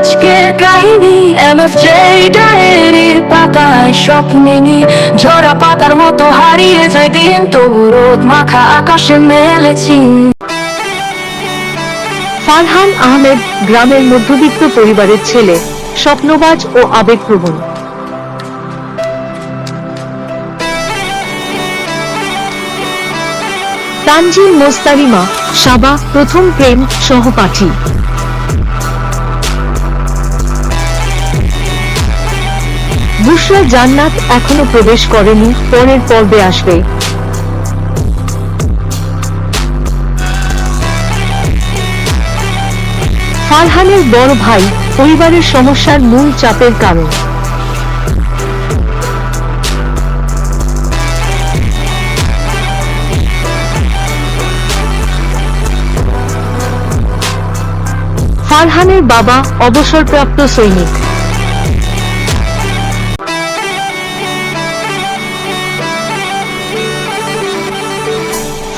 আজকের কাহিনী এমএফ ডায়েরির পাতায় স্বপ্নিনী। ঝরা পাতার মতো হারিয়ে যায় দিন, তবু রোদ মাখা আকাশে মেলেছি। ফারহান আহমেদ গ্রামের মধ্যবিত্ত পরিবারের ছেলে, স্বপ্নবাজ ও আবেগপ্রবণ। তানজিল মোস্তারিমা, সাবা প্রথম প্রেম সহপাঠী। বুশরা জান্নাত এখনও প্রবেশ করেনি, পরের পর্বে আসবে। ফারহানের বড় ভাই, পরিবারের সমস্যার মূল চাপের কারণ। ফারহানের বাবা অবসরপ্রাপ্ত সৈনিক।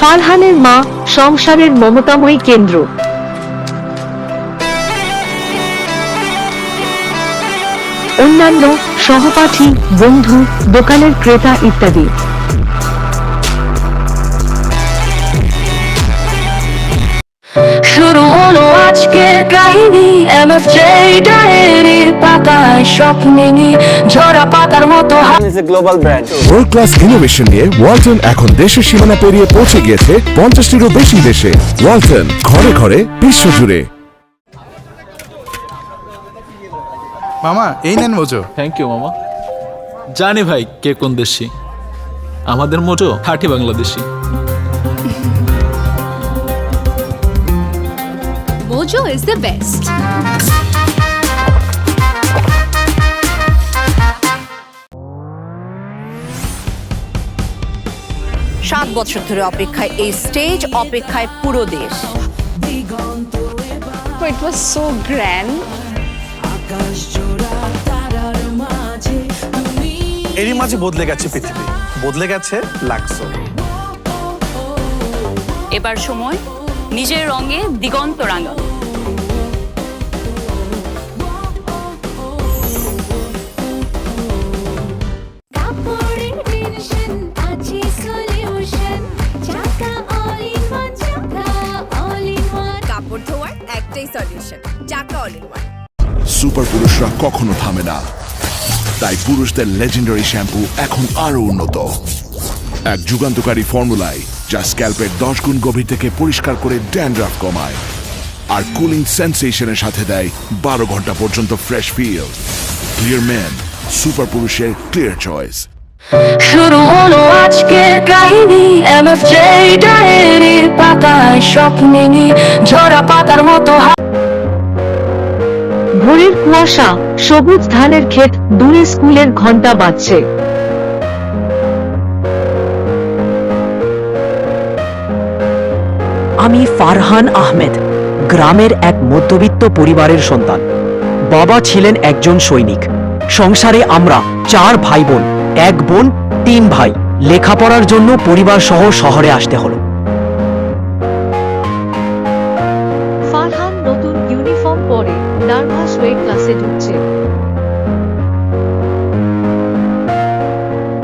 ফারহানের মা সংসারের মমতাময়ী কেন্দ্র। অন্যান্য সহপাঠী বন্ধু দোকানের ক্রেতা ইত্যাদি। আজকের কাহিনী এমএফ ডায়েরির পাতায় স্বপ্নিনী ঝরা পাতার মতো হা- is a global brand. World class innovation নিয়ে ওয়ালটন এখন দেশের সীমানা পেরিয়ে পৌঁছে গিয়েছে পঞ্চাশটিরও বেশি দেশে। ওয়ালটন ঘরে ঘরে বিশ্বজুড়ে মামা এই নেন মোজো। থ্যাংক ইউ মামা। জানি ভাই কে কোন দেশি। আমাদের মোটো খাঁটি Bangladeshi. Mojo is the best. সাত বছর ধরে অপেক্ষায় এই স্টেজ অপেক্ষায় পুরো দেশ It was so grand. এরই মাঝে বদলে গেছে পৃথিবী বদলে গেছে লাক্সো এবার সময় নিজের রঙে দিগন্ত রাঙানো অল ইন ওয়ান সুপার পুরুষরা কখনো থামে না। তাই পুরুষদের লেজেন্ডারি শ্যাম্পু এখন আরও উন্নত। এক যুগান্তকারী ফর্মুলায় যা স্ক্যাল্পের দশ গুণ গভীর থেকে পরিষ্কার করে ড্যান্ড্রাফ কমায়। আর কুলিং সেন্সেশনের সাথে দেয় বারো ঘণ্টা পর্যন্ত fresh feel clear man super পুরুষের ক্লিয়ার চয়েস শুরু হলো আজকের কাহিনী এমএফ ডায়েরির পাতায় স্বপ্নিনী ঝরা পাতার মতো ভোরের কুয়াশা, সবুজ ধানের ক্ষেত, দূরে স্কুলের ঘণ্টা বাজছে। আমি ফারহান আহমেদ, গ্রামের এক মধ্যবিত্ত পরিবারের সন্তান। বাবা ছিলেন একজন সৈনিক। সংসারে আমরা চার ভাই বোন, এক বোন, তিন ভাই। লেখাপড়ার জন্য পরিবার সহ শহরে আসতে হলো।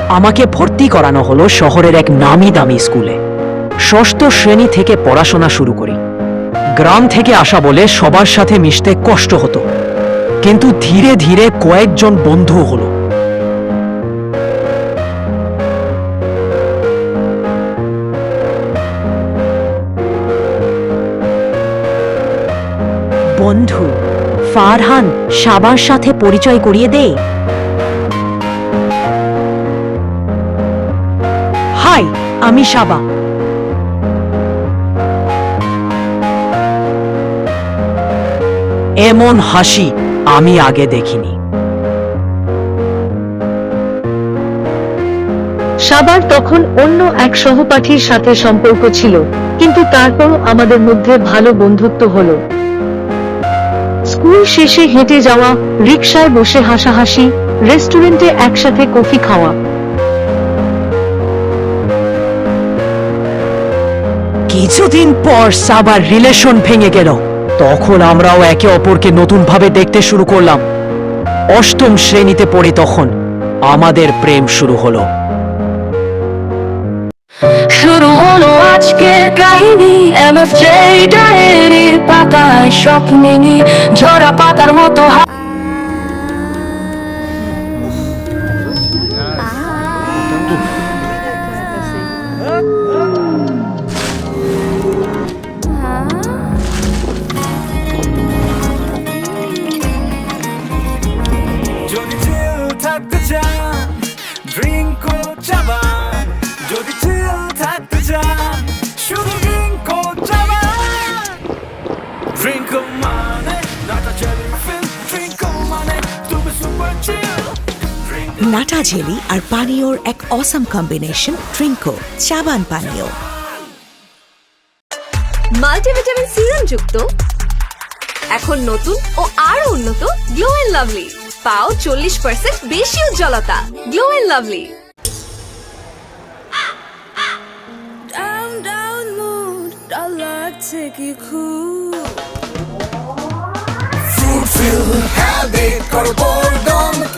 আমাকে ভর্তি করানো হলো শহরের এক নামি দামি স্কুলে। ষষ্ঠ শ্রেণি থেকে পড়াশোনা শুরু করি। গ্রাম থেকে আসা বলে সবার সাথে মিশতে কষ্ট হতো। কিন্তু ধীরে ধীরে কয়েকজন বন্ধু হলো। বন্ধু, ফারহান, সাবার সাথে পরিচয় করিয়ে দে। আমি সাবা। এমন হাসি আমি আগে দেখিনি। সাবার তখন অন্য এক সহপাঠীর সাথে সম্পর্ক ছিল, কিন্তু তারপর আমাদের মধ্যে ভালো বন্ধুত্ব হলো। স্কুল শেষে হেঁটে যাওয়া, রিকশায় বসে হাসাহাসি, রেস্টুরেন্টে একসাথে কফি খাওয়া। কিছুদিন পর সাবার রিলেশন ভেঙে গেল। তখন আমরাও একে অপরকে নতুনভাবে দেখতে শুরু করলাম। অষ্টম শ্রেণীতে পড়ে তখন আমাদের প্রেম শুরু হলো। শুরু হলো আজকের কাহিনী এমএফ ডায়েরির পাতায় স্বপ্নিনী ঝরা পাতার মতো নাটা জেলি আর পানীয়র এক অসাম কম্বিনেশন ট্রিঙ্কো চাবান পানীয়। মাল্টিভিটামিন সিরাম যুক্ত এখন নতুন ও আরও উন্নত গ্লো এন্ড লাভলি পাও চল্লিশ পার্সেন্ট বেশি উজ্জ্বলতা গ্লো এন্ড লাভলি habit করো boredom কে যাবে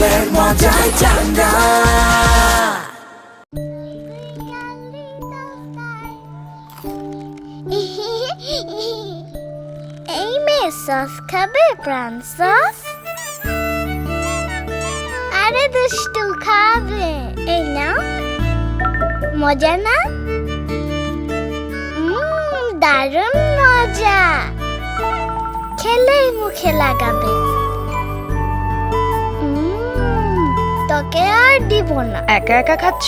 ফলের মজায় চাঙ্গা এই মেয়ে সস খাবে প্রাণ সস আরে দুষ্টু খাবে। এই নাও। মজা না? দারুণ মজা। খেলেই মুখে লাগাবে। তোকে আর দিব না। একা একা খাচ্ছ?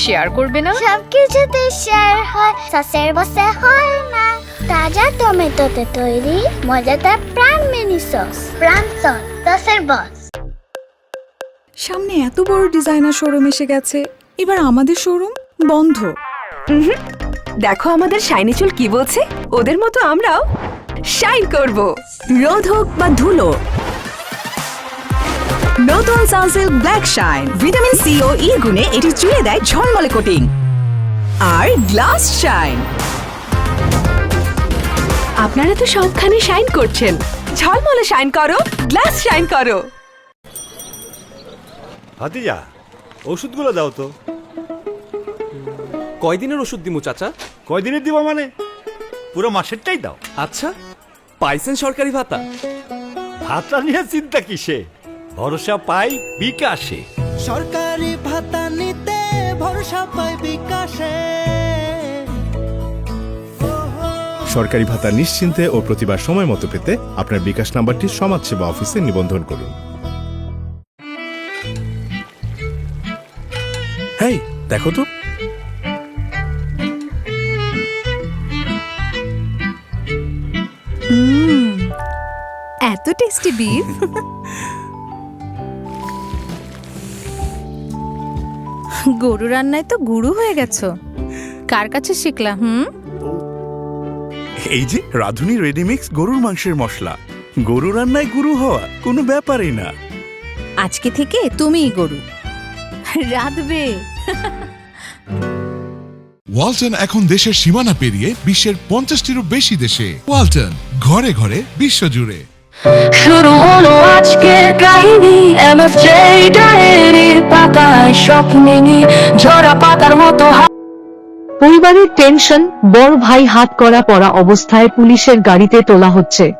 শেয়ার করবে না? সবকিছুতে শেয়ার হয় সসের বসে হয় না। তাজা টমেটোতে তৈরি মজাদার প্রাণ মিনি সস প্রাণ সস সসের বস। সামনে এত বড় ডিজাইনার শোরুম এসে গেছে। এবার আমাদের শোরুম বন্ধ। দেখো আমাদের শাইনি চুল কি বলছে? ওদের মতো আমরাও শাইন করব। রোদ হোক বা ধুলো নতুন Sunsilk black shine. Vitamin C ও ই গুণে এটি চুয়ে দেয় ঝলমলে কোটিং। আর গ্লাস শাইন। আপনারা তো সবখানে শাইন করছেন। ঝলমলে শাইন করো গ্লাস শাইন করো। ভাতিজা ওষুধগুলো দাও তো। কয়দিনের ওষুধ দিমু চাচা? কয়দিনের দিব মানে? পুরো মাসেরটাই দাও। আচ্ছা পাইছেন সরকারি ভাতা? ভাতা নিয়ে চিন্তা কিসে? ভরসা পাই বিকাশে। সরকারি ভাতা নিতে ভরসা পাই বিকাশে। সরকারি ভাতা নিশ্চিন্তে ও প্রতিবার সময় মতো পেতে আপনার বিকাশ নাম্বারটি সমাজসেবা অফিসে নিবন্ধন করুন। হেই দেখো তো। এত টেস্টি বিফ গরু রান্নায় তো গুরু হয়ে গেছো। কার কাছে শিখলা হুম? এই যে রাধুনি রেডিমিক্স গরুর মাংসের মশলা। গরু রান্নায় গুরু হওয়া কোনো ব্যাপারই না। আজকে থেকে তুমিই গরু। রাধবে। ওয়ালটন এখন দেশের সীমানা পেরিয়ে বিশ্বের পঞ্চাশটিরও বেশি দেশে। ওয়ালটন ঘরে ঘরে বিশ্বজুড়ে। শুরু হলো আজকের কাহিনী এমএফ ডায়েরির পাতায় স্বপ্নিনী ঝরা পাতার মতো পরিবারের টেনশন বড় ভাই হাত করা পড়া অবস্থায় পুলিশের গাড়িতে তোলা হচ্ছে।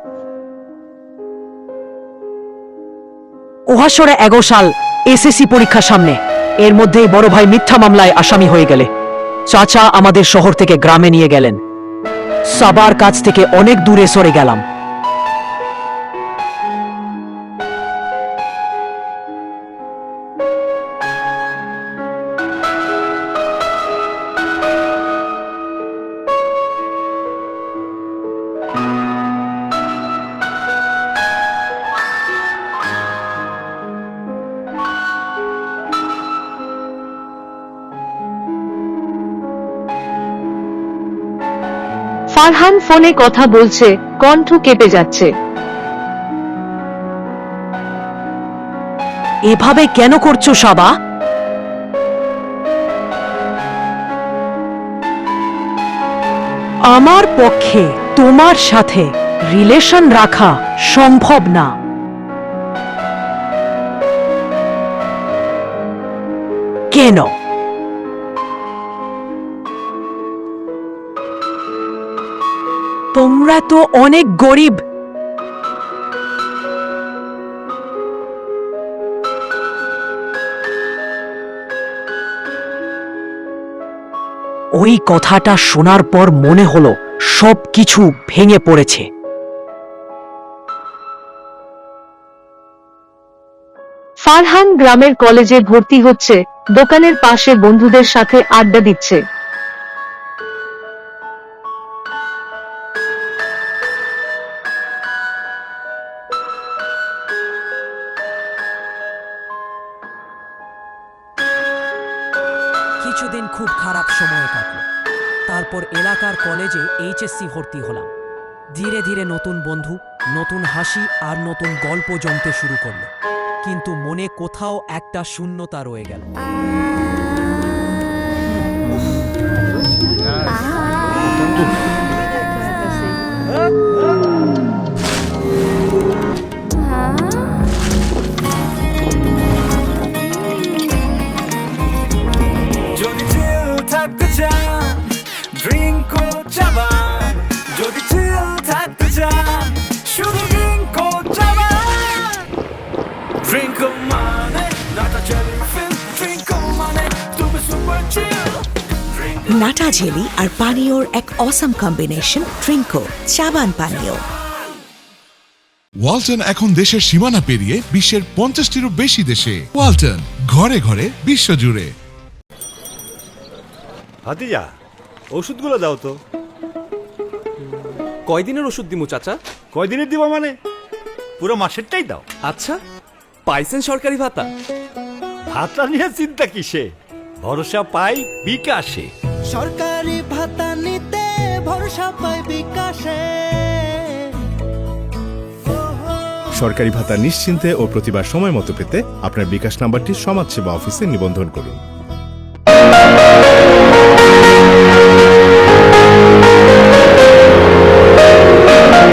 ওহাসরে এগো সাল এসএসসি পরীক্ষা সামনে। এর মধ্যেই বড় ভাই মিথ্যা মামলায় আসামি হয়ে গেলে। চাচা আমাদের শহর থেকে গ্রামে নিয়ে গেলেন। সাবার কাছ থেকে অনেক দূরে সরে গেলাম। ফারহান ফোনে কথা বলছে, কণ্ঠ কেঁপে যাচ্ছে। এভাবে কেন করছ সাবা? আমার পক্ষে তোমার সাথে রিলেশন রাখা সম্ভব না। কেন? তোমরা তো অনেক গরিব। ওই কথাটা শোনার পর মনে হলো সব কিছু ভেঙে পড়েছে। ফারহান গ্রামের কলেজে ভর্তি হচ্ছে, দোকানের পাশে বন্ধুদের সাথে আড্ডা দিচ্ছে। কিছুদিন খুব খারাপ সময় কাটলো। তারপর এলাকার কলেজে এইচএসসি ভর্তি হলাম। ধীরে ধীরে নতুন বন্ধু নতুন হাসি আর নতুন গল্প জমতে শুরু করল। কিন্তু মনে কোথাও একটা শূন্যতা রয়ে গেল। যদি নাটা জেলি আর পানীয়র এক অসাম কম্বিনেশন ট্রিঙ্কো চাবান পানীয়। ওয়ালটন এখন দেশের সীমানা পেরিয়ে বিশ্বের পঞ্চাশটিরও বেশি দেশে। ওয়ালটন ঘরে ঘরে বিশ্বজুড়ে। ভাতিজা ওষুধগুলো দাও তো। কয়দিনের ওষুধ দিমু চাচা? কয়দিনের দিব মানে? পুরো মাসেরটাই দাও। আচ্ছা পাইছেন সরকারি ভাতা? ভাতা নিয়ে চিন্তা কিসে? ভরসা পাই বিকাশে। সরকারি ভাতা নিতে ভরসা পায় বিকাশে। সরকারি ভাতা নিশ্চিন্তে ও প্রতিবার সময় মতো পেতে আপনার বিকাশ নাম্বারটি সমাজসেবা অফিসে নিবন্ধন করুন।